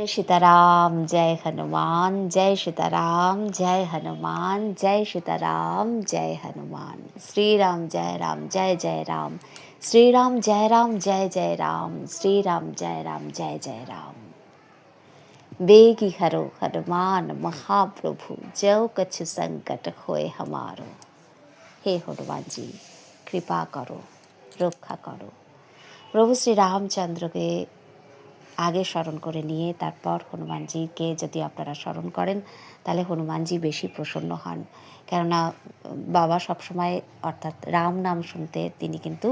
जय सीताराम जय हनुमान जय सीताराम जय हनुमान जय सीताराम जय हनुमान श्री राम जय राम जय जय राम श्री राम जय राम जय जय राम श्री राम जय राम जय जय राम बेगी हरो हनुमान महाप्रभु जव कछ संकट होए हमारो हे हनुमान जी कृपा करो रक्षा करो प्रभु श्री रामचंद्र के আগে স্মরণ করে নিয়ে তারপর হনুমানজিকে যদি আপনারা স্মরণ করেন, তাহলে হনুমানজি বেশি প্রসন্ন হন। কেননা, বাবা সবসময় অর্থাৎ রাম নাম শুনতে, তিনি কিন্তু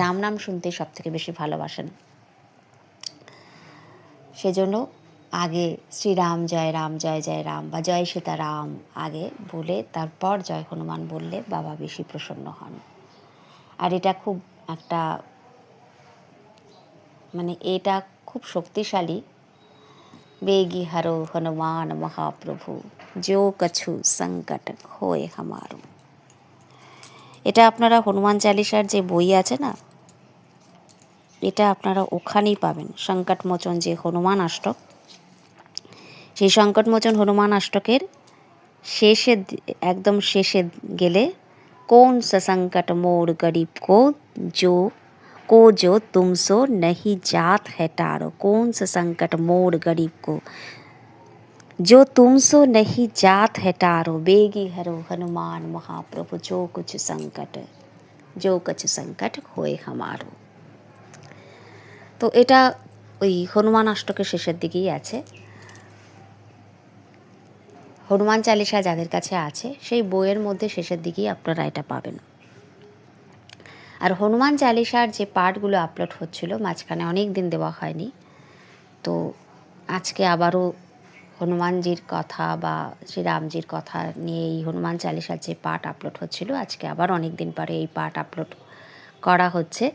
রাম নাম শুনতে সব থেকে বেশি ভালোবাসেন। সেজন্য আগে শ্রীরাম জয় রাম, জয় জয় রাম বা জয় সীতারাম আগে বলে তারপর জয় হনুমান বললে বাবা বেশি প্রসন্ন হন। আর এটা খুব একটা মানে এটা খুব শক্তিশালী। বেগি হারো হনুমান মহাপ্রভু, যো কছু সংকট হয়ে হামারো। এটা আপনারা হনুমান চালিসার যে বই আছে না, এটা আপনারা ওখানেই পাবেন। সংকটমোচন যে হনুমান আষ্টক সেই সংকটমোচন হনুমান আষ্টকের শেষে একদম শেষে গেলে কোন সংকট মোর গরিব কো যোগ को जो तुमसो नहीं जात है टारो कौन सा संकट मोर गरीब को जो तुमसो नहीं जात है टारो बेगी हरो हनुमान महाप्रभु जो कुछ संकट जो कुछ संकट होए हमारो তো এটা ওই হনুমান অষ্টকের শেষের দিকেই আছে হনুমান চালিসা যাদের কাছে আছে সেই বইয়ের মধ্যে শেষের দিকেই আপনারা এটা পাবেন আর হনুমান চালিসার যে পার্টগুলো আপলোড হচ্ছিল, মাঝখানে অনেক দিন দেওয়া হয়নি। তো আজকে আবারও হনুমানজির কথা বা শ্রীরামজির কথা নিয়ে এই হনুমান চালিসার যে পার্ট আপলোড হচ্ছিল, আজকে আবার অনেক দিন পরে এই পার্ট আপলোড করা হচ্ছে।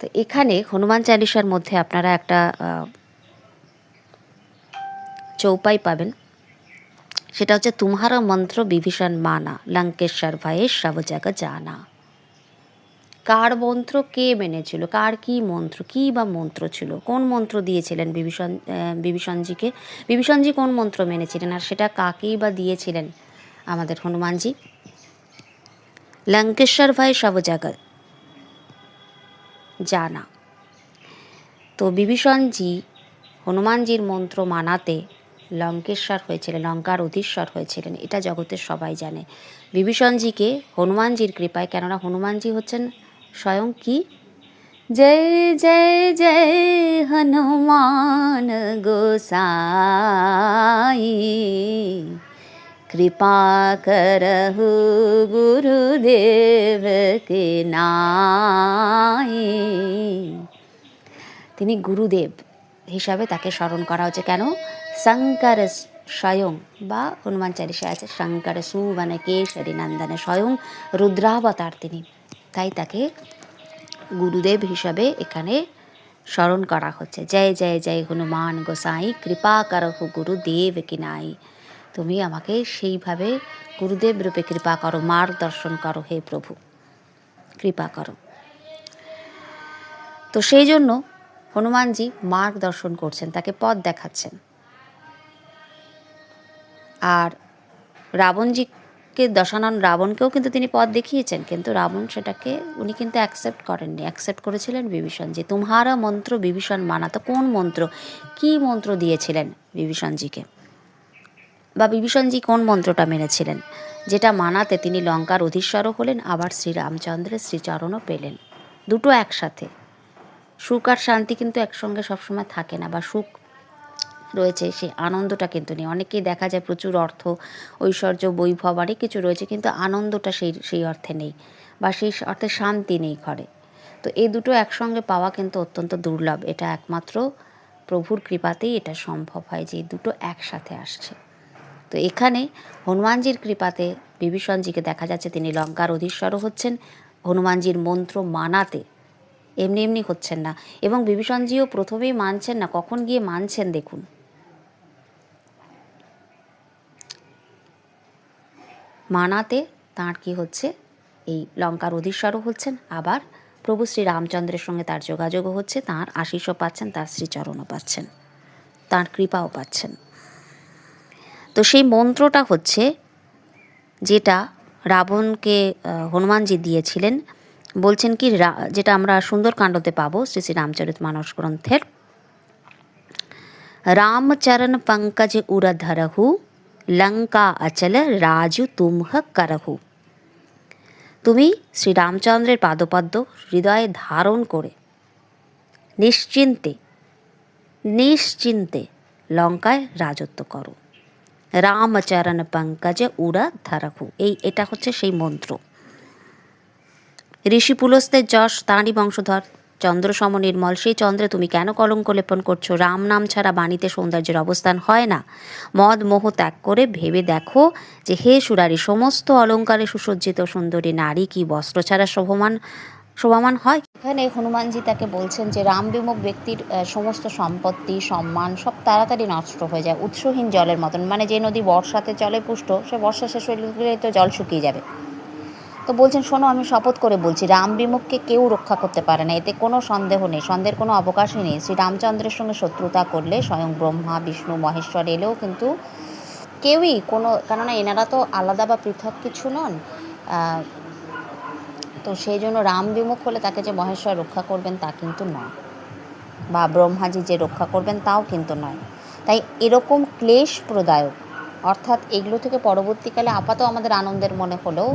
তো এখানে হনুমান চালিসার মধ্যে আপনারা একটা চৌপাই পাবেন। সেটা হচ্ছে তুমহারা মন্ত্র বিভীষণ মানা, লঙ্কেশ্বর ভয়ে সব জায়গা জানা। কার মন্ত্র কে মেনেছিল? কার কি মন্ত্র? কি বা মন্ত্র ছিল? কোন মন্ত্র দিয়েছিলেন বিভীষণ বিভীষণজিকে? বিভীষণজি কোন মন্ত্র মেনেছিলেন আর সেটা কাকেই বা দিয়েছিলেন আমাদের হনুমানজি? লঙ্কেশ্বর ভাই সব জায়গা জানা। তো বিভীষণজি হনুমানজির মন্ত্র মানাতে লঙ্কেশ্বর হয়েছিলেন, লঙ্কার অধীশ্বর হয়েছিলেন, এটা জগতের সবাই জানে। বিভীষণজিকে হনুমানজির কৃপায়, কেননা হনুমানজি হচ্ছেন স্বয়ং কি? জয় জয় জয় হনুমান গোসাই। কৃপা করহু গুরুদেব কে নাই। তিনি গুরুদেব হিসাবে তাকে স্মরণ করা হচ্ছে। কেন? শঙ্কর স্বয়ং বা হনুমান চালিশায় আছে, শঙ্কর সুবন কেশরী নন্দনে স্বয়ং রুদ্রাবতার তিনি। তাই তাকে গুরুদেব হিসাবে এখানে স্মরণ করা হচ্ছে। জয় জয় জয় হনুমান গোসাই, কৃপা করহু গুরুদেব কিনাই তুমি আমাকে সেইভাবে গুরুদেব রূপে কৃপা করো, মার্গদর্শন করো হে প্রভু, কৃপা করো। তো সেই জন্য হনুমানজি মার্গদর্শন করছেন, তাকে পথ দেখাচ্ছেন। আর রাবণজিকে দশানন রাবণকেও কিন্তু তিনি পথ দেখিয়েছেন, কিন্তু রাবণ সেটাকে উনি কিন্তু অ্যাকসেপ্ট করেননি। অ্যাকসেপ্ট করেছিলেন বিভীষণ যে তোমারা মন্ত্র বিভীষণ মানা, তো কোন মন্ত্র? কি মন্ত্র দিয়েছিলেন বিভীষণজিকে বা বিভীষণজি কোন মন্ত্রটা মেনেছিলেন? যেটা মানাতে তিনি লঙ্কার অধীশ্বরও হলেন, আবার শ্রীরামচন্দ্রের শ্রীচরণও পেলেন। দুটো একসাথে। সুখ আর শান্তি কিন্তু একসঙ্গে সবসময় থাকে না, বা সুখ রয়েছে, সেই আনন্দটা কিন্তু নেই। অনেকেই দেখা যায় প্রচুর অর্থ, ঐশ্বর্য, বৈভব অনেক কিছু রয়েছে, কিন্তু আনন্দটা সেই সেই অর্থে নেই বা সেই অর্থে শান্তি নেই ঘরে। তো এই দুটো একসঙ্গে পাওয়া কিন্তু অত্যন্ত দুর্লভ। এটা একমাত্র প্রভুর কৃপাতেই এটা সম্ভব হয় যে দুটো একসাথে আসছে। তো এখানে হনুমানজির কৃপাতে বিভীষণজিকে দেখা যাচ্ছে, তিনি লঙ্কার অধীশ্বরও হচ্ছেন, হনুমানজির মন্ত্র মানাতে এমনি এমনি হচ্ছেন না। এবং বিভীষণজিও প্রথমেই মানছেন না, কখন গিয়ে মানছেন দেখুন। মানাতে তাঁর কি হচ্ছে? এই লঙ্কার অধীশ্বরও হচ্ছেন। আবার প্রভু শ্রী রামচন্দ্রের সঙ্গে তার যোগাযোগও হচ্ছে। তাঁর আশিসও পাচ্ছেন, তার শ্রীচরণও পাচ্ছেন, তাঁর কৃপাও পাচ্ছেন। তো সেই মন্ত্রটা হচ্ছে যেটা রাবণকে হনুমানজি দিয়েছিলেন। বলছেন কি যেটা আমরা সুন্দরকাণ্ডতে পাবো, শ্রী শ্রী রামচরিত মানস গ্রন্থের। রামচরণ পঙ্কজ উড়ধরহু লঙ্কা অচল রাজু তুমহ করহু তুমি শ্রীরামচন্দ্রের পাদপদ্ম হৃদয়ে ধারণ করে নিশ্চিন্তে নিশ্চিন্তে লঙ্কায় রাজত্ব করো। রামচরণ পঙ্কজে উড়া ধারাহু। এই, এটা হচ্ছে সেই মন্ত্র। ঋষি পুলস্তের যশ তাঁরই বংশধর। চন্দ্র সম নির্মল, সেই চন্দ্রে তুমি কেন কলঙ্ক লেপন করছ? রাম নাম ছাড়া বাণীতে সৌন্দর্যের অবস্থান হয় না। মদ মোহ ত্যাগ করে ভেবে দেখো যে হে সুরারি, সমস্ত অলঙ্কারে সুসজ্জিত সুন্দরী নারী কি বস্ত্র ছাড়া শোভমান, শোভামান হয়? এখানে হনুমানজি তাকে বলছেন যে রাম বিমুখ ব্যক্তির সমস্ত সম্পত্তি, সম্মান সব তাড়াতাড়ি নষ্ট হয়ে যায়, উৎসহীন জলের মতন। মানে যে নদী বর্ষাতে জলে পুষ্ট, সে বর্ষা শেষ হয়ে তো জল শুকিয়ে যাবে। তো বলছেন, শোনো, আমি শপথ করে বলছি, রাম বিমুখকে কেউ রক্ষা করতে পারে না। এতে কোনো সন্দেহ নেই, সন্দেহের কোনো অবকাশই নেই। শ্রী রামচন্দ্রের সঙ্গে শত্রুতা করলে স্বয়ং ব্রহ্মা, বিষ্ণু, মহেশ্বর এলেও কিন্তু কেউই কোনো, কেননা এনারা তো আলাদা বা পৃথক কিছু নন। তো সেই জন্য রাম বিমুখ হলে তাকে যে মহেশ্বর রক্ষা করবেন তা কিন্তু নয়। বা ব্রহ্মাজি যে রক্ষা করবেন তাও কিন্তু নয়। তাই এরকম ক্লেশ প্রদায়ক, অর্থাৎ এগুলো থেকে পরবর্তীকালে আপাতত আমাদের আনন্দের মনে হলেও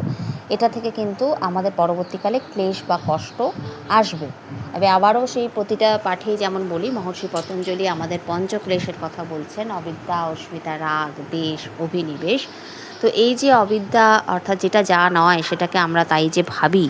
এটা থেকে কিন্তু আমাদের পরবর্তীকালে ক্লেশ বা কষ্ট আসবে। তবে আবারও সেই প্রতিটা পাঠেই যেমন বলি, মহর্ষি পতঞ্জলি আমাদের পঞ্চক্লেশের কথা বলছেন, অবিদ্যা, অস্মিতা, রাগ, দেশ, অভিনিবেশ। তো এই যে অবিদ্যা, অর্থাৎ যেটা যা নয় সেটাকে আমরা তাই যে ভাবি,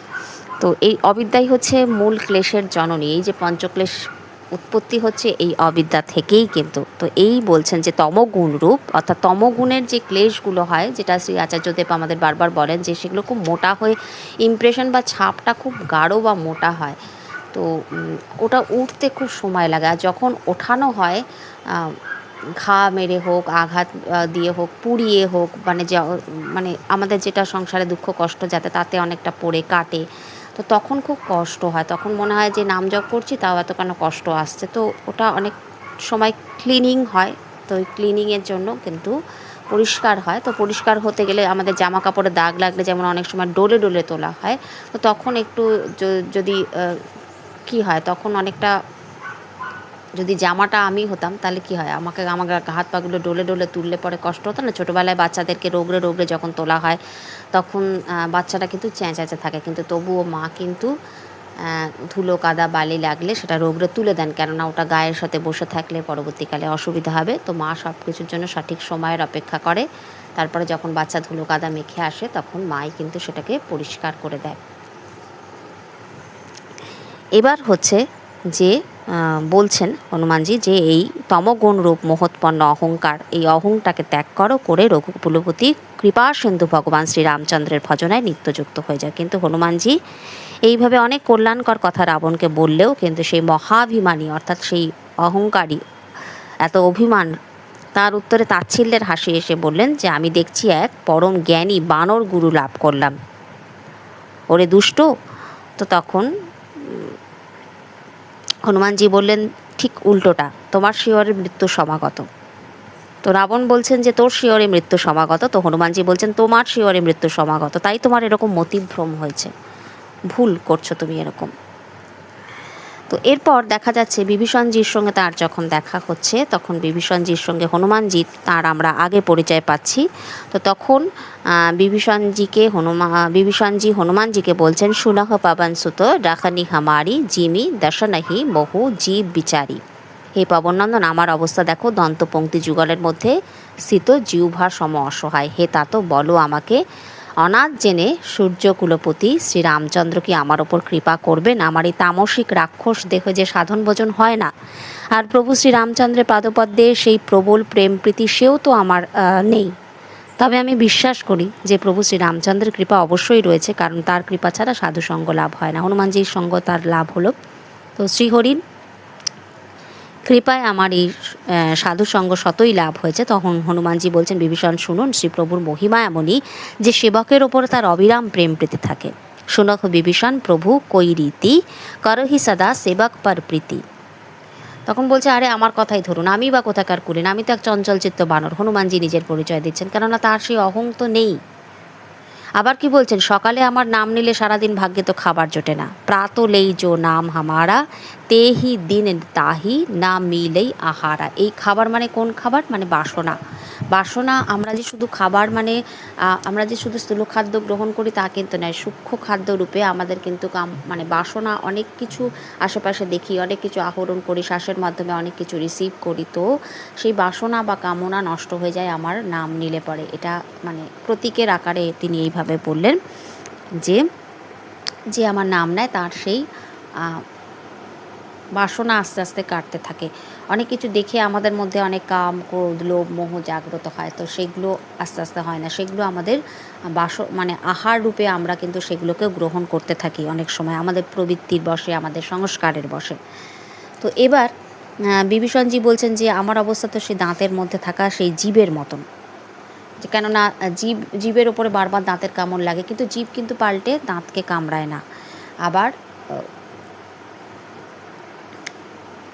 তো এই অবিদ্যাই হচ্ছে মূল ক্লেশের জননী। এই যে পঞ্চক্লেশ উৎপত্তি হচ্ছে এই অবিদ্যা থেকেই কিন্তু। তো এই বলছেন যে তমগুণ রূপ অর্থাৎ তমগুণের যে ক্লেশগুলো হয়, যেটা শ্রী আচার্যদেব আমাদের বারবার বলেন যে সেগুলো খুব মোটা হয়ে ইমপ্রেশন বা ছাপটা খুব গাঢ় বা মোটা হয়। তো ওটা উঠতে খুব সময় লাগে। আর যখন ওঠানো হয় ঘা মেরে হোক, আঘাত দিয়ে হোক, পুড়িয়ে হোক মানে যে মানে আমাদের যেটা সংসারে দুঃখ কষ্ট যাতে তাতে অনেকটা পড়ে, কাটে তো তখন খুব কষ্ট হয়। তখন মনে হয় যে নাম জপ করছি, তাও এত কেন কষ্ট আসছে? তো ওটা অনেক সময় ক্লিনিং হয়, তো ওই ক্লিনিংয়ের জন্য কিন্তু পরিষ্কার হয়। তো পরিষ্কার হতে গেলে আমাদের জামা কাপড়ে দাগ লাগলে যেমন অনেক সময় ডোলে ডোলে তোলা হয়। তো তখন একটু যদি কি হয়, তখন অনেকটা যদি জামাটা আমি হতাম, তাহলে কি হয়? আমাকে আমার হাত পাগুলো ডলে ডলে তুললে পরে কষ্ট হতো না? ছোটোবেলায় বাচ্চাদেরকে রোগড়ে রোগড়ে যখন তোলা হয়, তখন বাচ্চাটা কিন্তু চেঁচাচে থাকে। কিন্তু তবুও মা কিন্তু ধুলো, কাদা, বালি লাগলে সেটা রোগড়ে তুলে দেন। কেননা ওটা গায়ের সাথে বসে থাকলে পরবর্তীকালে অসুবিধা হবে। তো মা সব কিছুর জন্য সঠিক সময়ের অপেক্ষা করে। তারপরে যখন বাচ্চা ধুলো, কাদা মেখে আসে, তখন মাই কিন্তু সেটাকে পরিষ্কার করে দেয়। এবার হচ্ছে যে বলছেন হনুমানজি যে এই তমগুণ রূপ মহৎপন্ন অহংকার, এই অহংটাকে ত্যাগ করো, করে রঘুকুলপতি কৃপা সিন্ধু ভগবান শ্রীরামচন্দ্রের ভজনায় নিত্যযুক্ত হয়ে যায়। কিন্তু হনুমানজি এইভাবে অনেক কল্যাণকর কথা রাবণকে বললেও কিন্তু সেই মহাভিমানী, অর্থাৎ সেই অহংকারী, এত অভিমান, তার উত্তরে তাচ্ছিল্যের হাসি এসে বললেন যে, আমি দেখছি এক পরম জ্ঞানী বানর গুরু লাভ করলাম। ওরে দুষ্ট, তো তখন হনুমানজি বললেন, ঠিক উল্টোটা, তোমার শিয়রের মৃত্যু সমাগত। তো রাবণ বলছেন যে, তোর শিয়রে মৃত্যু সমাগত? তো হনুমানজি বলছেন, তোমার শিয়রে মৃত্যু সমাগত। তাই তোমার এরকম মতিভ্রম হয়েছে। ভুল করছ তুমি এরকম। তো এরপর দেখা যাচ্ছে বিভীষণজির সঙ্গে তার যখন দেখা হচ্ছে, তখন বিভীষণজির সঙ্গে হনুমানজি তার আমরা আগে পরিচয় পাচ্ছি। তো তখন বিভীষণজিকে হনুমা, বিভীষণজি হনুমানজিকে বলছেন, সুনহ পাবন সুত ডাকানি হামারি, জিমি দশনহি বহু জীব, বিচারি। হে পবনন্দন আমার অবস্থা দেখো, দন্তপঙ্ক্তি যুগলের মধ্যে স্থিত জিউভার সম অসহায়। হে তা তো বলো আমাকে অনাথ জেনে সূর্য কুলপতি শ্রীরামচন্দ্র কি আমার ওপর কৃপা করবেন। আমার এই তামসিক রাক্ষস দেহ যে সাধন ভোজন হয় না। আর প্রভু শ্রীরামচন্দ্রের পাদপদ্মে সেই প্রবল প্রেম প্রীতি সেও তো আমার নেই। তবে আমি বিশ্বাস করি যে প্রভু শ্রীরামচন্দ্রের কৃপা অবশ্যই রয়েছে, কারণ তার কৃপা ছাড়া সাধু সঙ্গ লাভ হয় না। হনুমানজির সঙ্গ তার লাভ হলো। তো শ্রীহরির কৃপায় আমার এই আহ, সাধু সঙ্গ শতই লাভ হয়েছে। তখন হনুমানজি বলছেন বিভীষণ শুনুন শ্রীপ্রভুর মহিমা এমনই যে সেবকের ওপর তার অবিরাম প্রেম প্রীতি থাকে। শুনক বিভীষণ প্রভু কই রীতি করহি সদা সেবক পর প্রীতি। তখন বলছে আরে আমার কথাই ধরুন আমি বা কোথাকার কুলেন? আমি তো এক চঞ্চলচিত্ত বানর হনুমানজি নিজের পরিচয় দিচ্ছেন কেননা তার সেই অহং তো নেই। আবার কি বলছেন? সকালে আমার নাম নিলে সারাদিন ভাগ্যে তো খাবার জোটে না। প্রাত লেই জো নাম হামারা, তেহি দিন তাহি, না মিলেই আহারা। এই খাবার মানে কোন খাবার? মানে বাসনা। বাসনা আমরা যে শুধু খাবার মানে আমরা যে শুধু স্থূল খাদ্য গ্রহণ করি তা কিন্তু নয়, সূক্ষ্ম খাদ্য রূপে আমাদের কিন্তু মানে বাসনা অনেক কিছু আশেপাশে দেখি, অনেক কিছু আহরণ করি, শ্বাসের মাধ্যমে অনেক কিছু রিসিভ করি। তো সেই বাসনা বা কামনা নষ্ট হয়ে যায়, আমার নাম নিলে পরে। এটা মানে প্রতীকের আকারে তিনি এইভাবে বললেন যে যে আমার নাম নেয় তার সেই বাসনা আস্তে আস্তে কাটতে থাকে। অনেক কিছু দেখে আমাদের মধ্যে অনেক কাম, ক্রোধ, লোভ, মোহ জাগ্রত হয়। তো সেগুলো আস্তে আস্তে হয় না। সেগুলো আমাদের বাস মানে আহার রূপে আমরা কিন্তু সেগুলোকে গ্রহণ করতে থাকি অনেক সময়। আমাদের প্রবৃত্তির বসে, আমাদের সংস্কারের বসে। তো এবার বিভীষণজি বলছেন যে, আমার অবস্থা তো সেই দাঁতের মধ্যে থাকা, সেই জীবের মতন। কেননা জীব, জীবের ওপরে বারবার দাঁতের কামড় লাগে, কিন্তু জীব কিন্তু পাল্টে দাঁতকে কামড়ায় না। আবার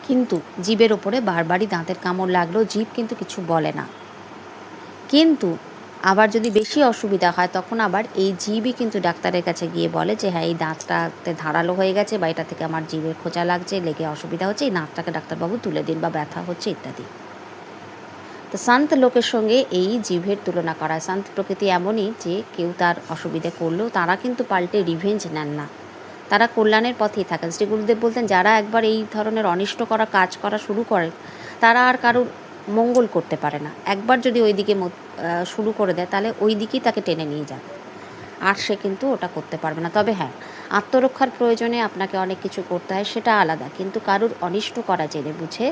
কিন্তু জীবের ওপরে বারবারই দাঁতের কামড় লাগলেও জীব কিন্তু কিছু বলে না। কিন্তু আবার যদি বেশি অসুবিধা হয়, তখন আবার এই জীবই কিন্তু ডাক্তারের কাছে গিয়ে বলে যে হ্যাঁ এই দাঁতটাতে ধারালো হয়ে গেছে বা এটা থেকে আমার জীবের খোঁচা লাগছে, লেগে অসুবিধা হচ্ছে, এই দাঁতটাকে ডাক্তারবাবু তুলে দিন বা ব্যথা হচ্ছে, ইত্যাদি। শান্ত লোকের সঙ্গে এই জীবের তুলনা করা শান্ত প্রকৃতি এমনই যে কেউ তার অসুবিধে করলেও তারা কিন্তু পাল্টে রিভেঞ্জ নেন না। তারা কল্যাণের পথেই থাকেন। শ্রী গুরুদেব বলতেন, যারা একবার এই ধরনের অনিষ্ট করা কাজ করা শুরু করে, তারা আর কারোর মঙ্গল করতে পারে না। একবার যদি ওই দিকে শুরু করে দেয়, তাহলে ওই দিকেই তাকে টেনে নিয়ে যাবে। আর সে কিন্তু ওটা করতে পারবে না। তবে হ্যাঁ আত্মরক্ষার প্রয়োজনে আপনাকে অনেক কিছু করতে হয়, সেটা আলাদা। কিন্তু কারুর অনিষ্ট করা জেনে বুঝে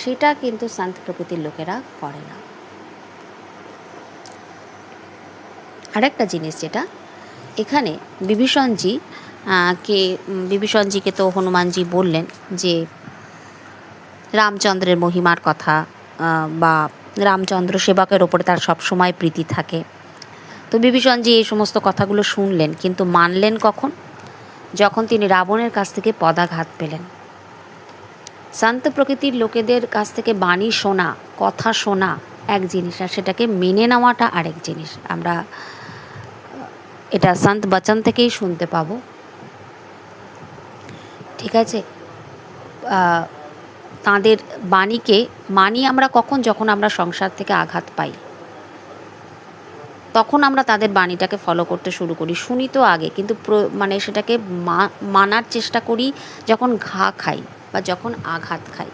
সেটা কিন্তু শান্ত প্রকৃতির লোকেরা করে না। আরেকটা জিনিস যেটা, এখানে বিভীষণজি কে বিভীষণজিকে তো হনুমানজি বললেন যে, রামচন্দ্রের মহিমার কথা বা রামচন্দ্র সেবকের ওপরে তার সবসময় প্রীতি থাকে। তো বিভীষণজি এই সমস্ত কথাগুলো শুনলেন, কিন্তু মানলেন কখন? যখন তিনি রাবণের কাছ থেকে পদাঘাত পেলেন। শান্ত প্রকৃতির লোকেদের কাছ থেকে বাণী শোনা, কথা শোনা এক জিনিস, আর সেটাকে মেনে নেওয়াটা আরেক জিনিস। আমরা এটা সন্ত বচন থেকেই শুনতে পাবো। ঠিক আছে? তাঁদের বাণীকে মানি আমরা কখন? যখন আমরা সংসার থেকে আঘাত পাই। তখন আমরা তাদের বাণীটাকে ফলো করতে শুরু করি। শুনি তো আগে, কিন্তু মানে সেটাকে মানার চেষ্টা করি যখন ঘা খাই। বা যখন আঘাত খাই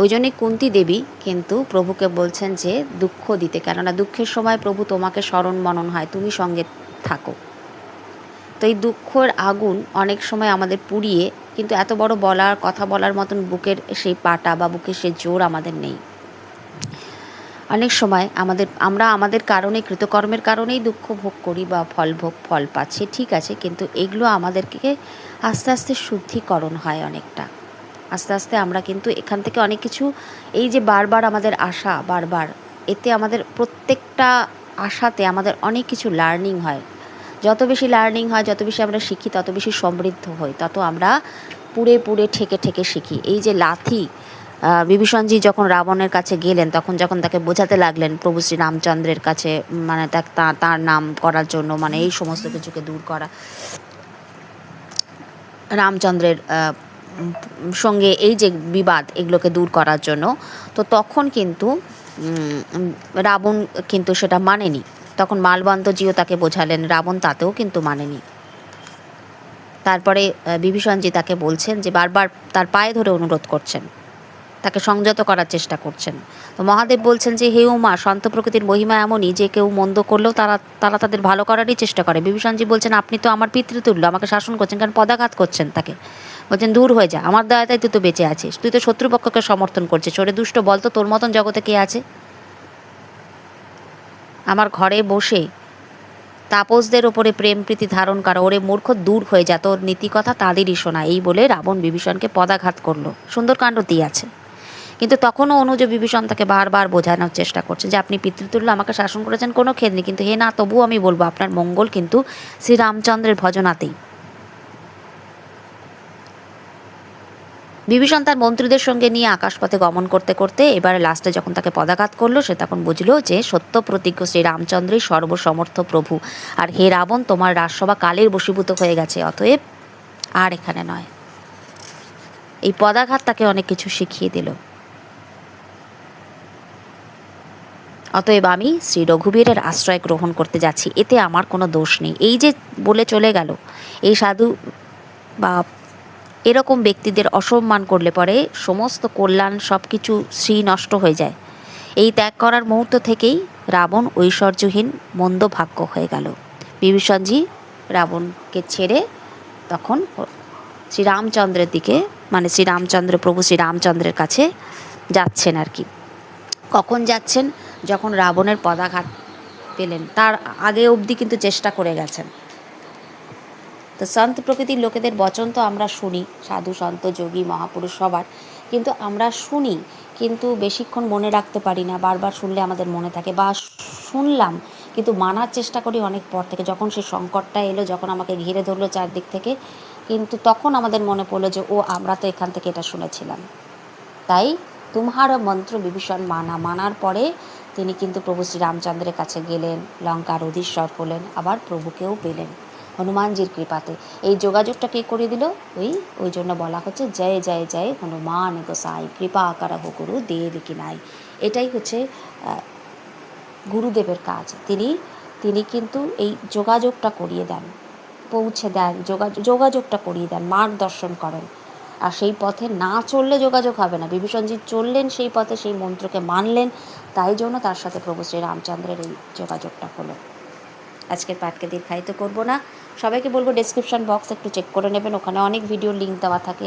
ওই জন্যে কুন্তি দেবী কিন্তু প্রভুকে বলছেন যে, দুঃখ দিতে। কেননা দুঃখের সময় প্রভু তোমাকে স্মরণ মনন হয়, তুমি সঙ্গে থাকো। তো এই দুঃখের আগুন অনেক সময় আমাদের পুড়িয়ে, কিন্তু এত বড় বলার, কথা বলার মতন বুকের সেই পাটা বা বুকের সেই জোর আমাদের নেই। অনেক সময় আমাদের, আমরা আমাদের কারণে, কৃতকর্মের কারণেই দুঃখ ভোগ করি বা ফল ভোগ, ফল পাচ্ছি, ঠিক আছে, কিন্তু এগুলো আমাদেরকে আস্তে আস্তে শুদ্ধিকরণ হয় অনেকটা। আস্তে আস্তে আমরা কিন্তু এখান থেকে অনেক কিছু, এই যে বারবার আমাদের আশা বারবার, এতে আমাদের প্রত্যেকটা আশাতে আমাদের অনেক কিছু লার্নিং হয়। যত বেশি লার্নিং হয়, যত বেশি আমরা শিখি, তত বেশি সমৃদ্ধ হই, তত আমরা পুড়ে পুড়ে ঠেকে ঠেকে শিখি। এই যে লাথি বিভীষণজি যখন রাবণের কাছে গেলেন, তখন যখন তাকে বোঝাতে লাগলেন, প্রভু শ্রী রামচন্দ্রের কাছে মানে তার নাম করার জন্য মানে এই সমস্ত কিছুকে দূর করা। রামচন্দ্রের সঙ্গে এই যে বিবাদ এগুলোকে দূর করার জন্য, তো তখন কিন্তু রাবণ কিন্তু সেটা মানেনি। তখন মালবন্তজিও তাকে বোঝালেন, রাবণ তাতেও কিন্তু মানেনি। তারপরে বিভীষণজি তাকে বলছেন যে বারবার তার পায়ে ধরে অনুরোধ করছেন। তাকে সংযত করার চেষ্টা করছেন। তো মহাদেব বলছেন যে, হে উমা, শান্ত প্রকৃতির মহিমা এমনই যে কেউ মন্দ করলেও তারা তারা তাদের ভালো করারই চেষ্টা করে। বিভীষণজি বলছেন, আপনি তো আমার পিতৃতুল্য, আমাকে শাসন করছেন, কারণ পদাঘাত করছেন তাকে। বলছেন, দূর হয়ে যা, আমার দয়াতাই তুই তো বেঁচে আছিস। তুই তো শত্রুপক্ষকে সমর্থন করছিস। ওরে দুষ্ট, বল তো তোর মতন জগতে কে আছে? আমার ঘরে বসে তাপসদের ওপরে প্রেম প্রীতি ধারণ করা, ওরে মূর্খ, দূর হয়ে যা। তোর নীতি কথা তাদেরই শোনা। এই বলে রাবণ বিভীষণকে পদাঘাত করল। সুন্দর কাণ্ড দিয়ে আছে। কিন্তু তখনও অনুজ বিভীষণ তাকে বারবার বোঝানোর চেষ্টা করছে যে, আপনি পিতৃতুল্য, আমাকে শাসন করেছেন, কোনো ক্ষেত নেই। কিন্তু হে না, তবুও আমি বলব, আপনার মঙ্গল কিন্তু শ্রীরামচন্দ্রের ভজনাতেই। বিভীষণ তার মন্ত্রীদের সঙ্গে নিয়ে আকাশপথে গমন করতে করতে এবারে লাস্টে যখন তাকে পদাঘাত করল, সে তখন বুঝলো যে সত্য প্রতিজ্ঞ শ্রী রামচন্দ্রই সর্বসমর্থ প্রভু। আর হে রাবণ, তোমার রাজসভা কালের বশীভূত হয়ে গেছে, অতএব আর এখানে নয়। এই পদাঘাত তাকে অনেক কিছু শিখিয়ে দিল। অতএব আমি শ্রী রঘুবীরের আশ্রয় গ্রহণ করতে যাচ্ছি, এতে আমার কোনো দোষ নেই। এই যে বলে চলে গেল, এই সাধু বা এরকম ব্যক্তিদের অসম্মান করলে পরে সমস্ত কল্যাণ সব কিছু শ্রী নষ্ট হয়ে যায়। এই ত্যাগ করার মুহূর্ত থেকেই রাবণ ঐশ্বর্যহীন, মন্দ ভাগ্য হয়ে গেল। বিভীষণজি রাবণকে ছেড়ে তখন শ্রীরামচন্দ্রের দিকে মানে শ্রীরামচন্দ্র প্রভু শ্রীরামচন্দ্রের কাছে যাচ্ছেন আর কি। কখন যাচ্ছেন? যখন রাবণের পদাঘাত পেলেন। তার আগে অবধি কিন্তু চেষ্টা করে গেছেন। তো সন্ত প্রকৃতির লোকেদের বচন তো আমরা শুনি, সাধু, সন্ত, যোগী, মহাপুরুষ সবার। কিন্তু আমরা শুনি, কিন্তু বেশিক্ষণ মনে রাখতে পারি না, বারবার শুনলে আমাদের মনে থাকে। বা শুনলাম, কিন্তু মানার চেষ্টা করি অনেক পর থেকে। যখন সেই সংকটটা এলো, যখন আমাকে ঘিরে ধরলো চারদিক থেকে, কিন্তু তখন আমাদের মনে পড়ল যে, ও, আমরা তো এখান থেকে এটা শুনেছিলাম। তাই তুমহার মন্ত্র বিভীষণ মানা। মানার পরে তিনি কিন্তু প্রভু শ্রী রামচন্দ্রের কাছে গেলেন, লঙ্কার অধীশ্বর হলেন, আবার প্রভুকেও পেলেন। হনুমানজির কৃপাতে। এই যোগাযোগটা কে করে দিল? ওই ওই জন্য বলা হচ্ছে, জয় জয় জয় হনুমান গোসাই, কৃপা আকার গুরু দেব কি নাই। এটাই হচ্ছে গুরুদেবের কাজ। তিনি তিনি কিন্তু এই যোগাযোগটা করিয়ে দেন, পৌঁছে দেন যোগাযোগ যোগাযোগটা করিয়ে দেন, মার্গদর্শন করেন। আর সেই পথে না চললে যোগাযোগ হবে না। বিভীষণজি চললেন সেই পথে, সেই মন্ত্রকে মানলেন, তাই জন্য তার সাথে প্রভু শ্রী রামচন্দ্রের এই যোগাযোগটা হলো। আজকের পাঠকে দীর্ঘায়িত করব না। সবাইকে বলব ডেসক্রিপশন বক্স একটু চেক করে নেবেন ওখানে অনেক ভিডিও লিঙ্ক দেওয়া থাকে।